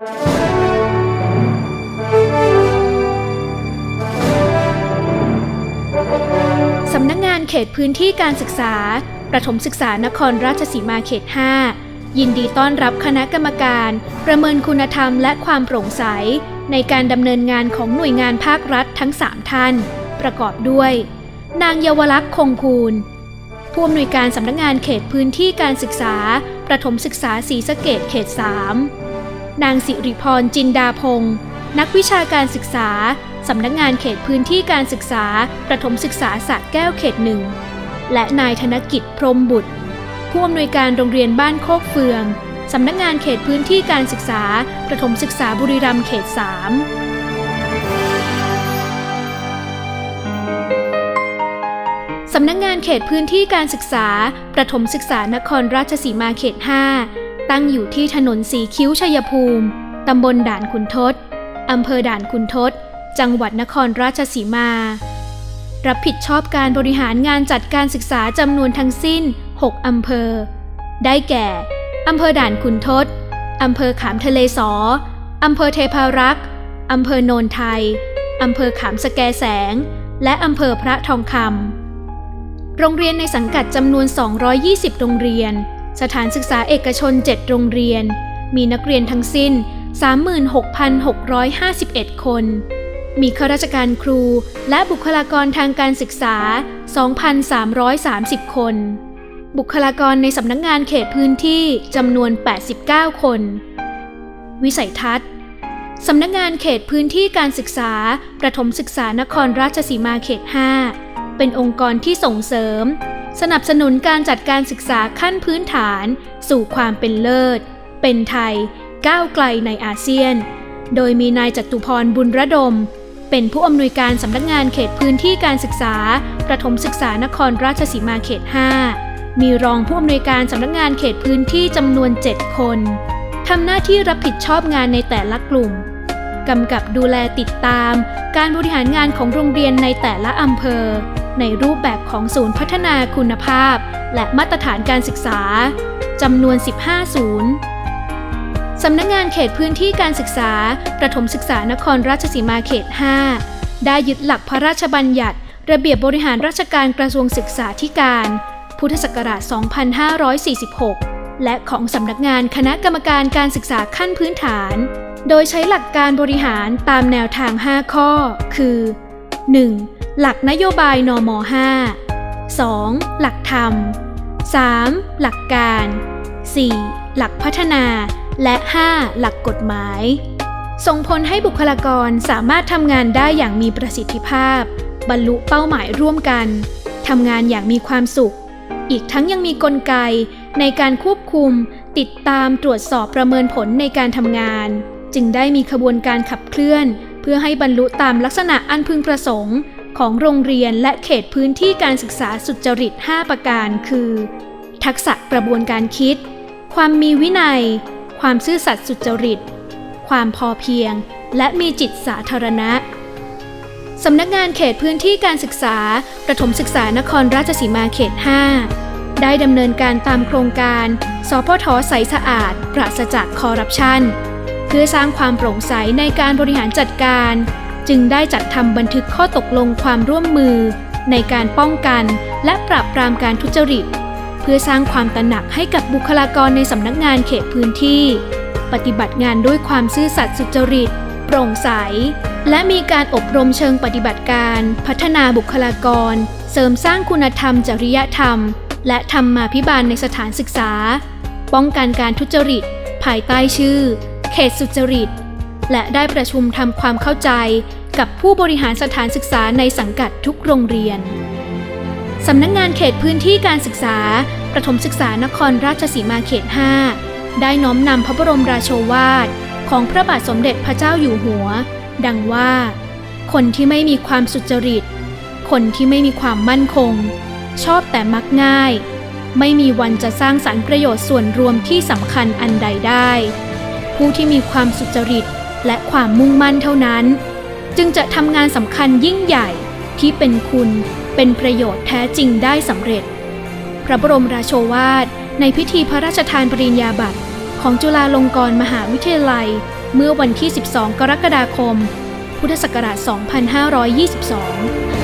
สำนักงานเขตพื้นที่การศึกษา ประถมศึกษานครราชสีมาเขต 5 ยินดีต้อนรับคณะกรรมการ ประเมินคุณธรรมและความโปร่งใส ในการดำเนินงานของหน่วยงานภาครัฐทั้ง 3 ท่าน ประกอบด้วย นางเยาวลักษณ์คงคูณผู้อำนวยการสำนักงานเขตพื้นที่การศึกษา ประถมศึกษาศรีสะเกดเขต 3 นางสิริพรจินดาพงศ์นักวิชาการศึกษา สำนักงานเขตพื้นที่การศึกษา ประถมศึกษาสระแก้วเขตหนึ่ง และนายธนกิจพรมบุตร ผู้อำนวยการโรงเรียนบ้านโคกเฟือง สำนักงานเขตพื้นที่การศึกษา ประถมศึกษาบุรีรัมย์เขต3สำนักงานเขตพื้นที่การศึกษา ประถมศึกษานครราชสีมาเขต 5 ตั้งอยู่ที่ถนนสีคิ้วชัยภูมิ ตำบลด่านขุนทดอำเภอด่านขุนทดจังหวัดนครราชสีมา รับผิดชอบการบริหารงานจัดการศึกษาจำนวนทั้งสิ้น 6 อำเภอ ได้แก่ อำเภอด่านขุนทดอำเภอขามทะเลสอ อำเภอเทพารักษ์ อำเภอโนนไทย อำเภอขามสแกแสง และอำเภอพระทองคำโรงเรียนในสังกัดจำนวน 220 โรงเรียน สถานศึกษาเอกชน 7 โรงเรียน มีนักเรียนทั้งสิ้น 36,651 คน มีข้าราชการครูและบุคลากรทางการศึกษา 2,330 คน บุคลากรในสำนักงงานเขตพื้นที่จำนวน 89 คน วิสัยทัศน์สำนักงานเขตพื้นที่การศึกษา ประถมศึกษานครราชสีมาเขต 5 เป็นองค์กรที่ส่งเสริม สนับสนุนการจัดการศึกษาขั้นพื้นฐาน สู่ความเป็นเลิศ เป็นไทย ก้าวไกลในอาเซียน โดยมีนายจัตุพรบุญระดม เป็นผู้อำนวยการสำนักงานเขตพื้นที่การศึกษา ประถมศึกษานครราชสีมาเขต 5 มีรองผู้อำนวยการสำนักงานเขตพื้นที่จำนวน 7 คนทำหน้าที่รับผิดชอบงานในแต่ละกลุ่มกำกับดูแลติดตาม การบริหารงานของโรงเรียนในแต่ละอำเภอ ในรูปแบบของศูนย์พัฒนาคุณภาพ และมาตรฐานการศึกษาจำนวน 15 ศูนย์สำนักงานเขตพื้นที่การศึกษา ประถมศึกษานครราชสีมาเขต 5 ได้ยึดหลักพระราชบัญญัติ ระเบียบบริหารราชการกระทรวงศึกษาธิการ พุทธศักราช 2546 และของสำนักงานคณะกรรมการการศึกษาขั้นพื้นฐาน โดยใช้หลักการบริหารตามแนวทาง 5 ข้อ คือ 1. หลักนโยบายนม 5 2. หลักธรรม 3. หลักการ 4. หลักพัฒนา และ 5. หลักกฎหมาย ส่งผลให้บุคลากรสามารถทำงานได้อย่างมีประสิทธิภาพ บรรลุเป้าหมายร่วมกันทำงานอย่างมีความสุข อีกทั้งยังมีกลไกในการควบคุม ติดตามตรวจสอบประเมินผลในการทำงาน จึงได้มีขบวนการขับเคลื่อน เพื่อให้บรรลุตามลักษณะอันพึงประสงค์ ของโรงเรียนและเขตพื้นที่การศึกษาสุจริต 5 ประการคือ ทักษะกระบวนการคิด ความมีวินัย ความซื่อสัตย์สุจริต ความพอเพียง และมีจิตสาธารณะสำนักงานเขตพื้นที่การศึกษา ประถมศึกษานครราชสีมาเขต 5 ได้ดำเนินการตามโครงการ สพทใสสะอาด ปราศจากคอร์รัปชันเพื่อสร้างความโปร่งใสในการบริหารจัดการ จึงได้จัดทำบันทึกข้อตกลงความร่วมมือ ในการป้องกันและปราบปรามการทุจริต เพื่อสร้างความตระหนักให้กับบุคลากรในสำนักงานเขตพื้นที่ ปฏิบัติงานด้วยความซื่อสัตย์สุจริต โปร่งใส และมีการอบรมเชิงปฏิบัติการ พัฒนาบุคลากร เสริมสร้างคุณธรรมจริยธรรม และธรรมาภิบาลในสถานศึกษา ป้องกันการทุจริต ภายใต้ชื่อ เขตสุจริตและได้ประชุมทำความเข้าใจ กับผู้บริหารสถานศึกษาในสังกัดทุกโรงเรียน สำนักงงานเขตพื้นที่การศึกษา ประถมศึกษานครราชสีมาเขต 5 ได้น้อมนำพระบรมราโชวาท ของพระบาทสมเด็จพระเจ้าอยู่หัว ดังว่า คนที่ไม่มีความสุจริต คนที่ไม่มีความมั่นคง ชอบแต่มักง่าย ไม่มีวันจะสร้างสรรค์ประโยชน์ส่วนรวมที่สำคัญอันใดได้ ผู้ที่มีความสุจริตและความมุ่งมั่นเท่านั้น จึงจะทำงานสำคัญยิ่งใหญ่ที่เป็นคุณเป็นประโยชน์แท้จริงได้สำเร็จ พระบรมราโชวาทในพิธีพระราชทานปริญญาบัตรของจุฬาลงกรณ์มหาวิทยาลัย เมื่อวันที่ 12 กรกฎาคม พุทธศักราช 2522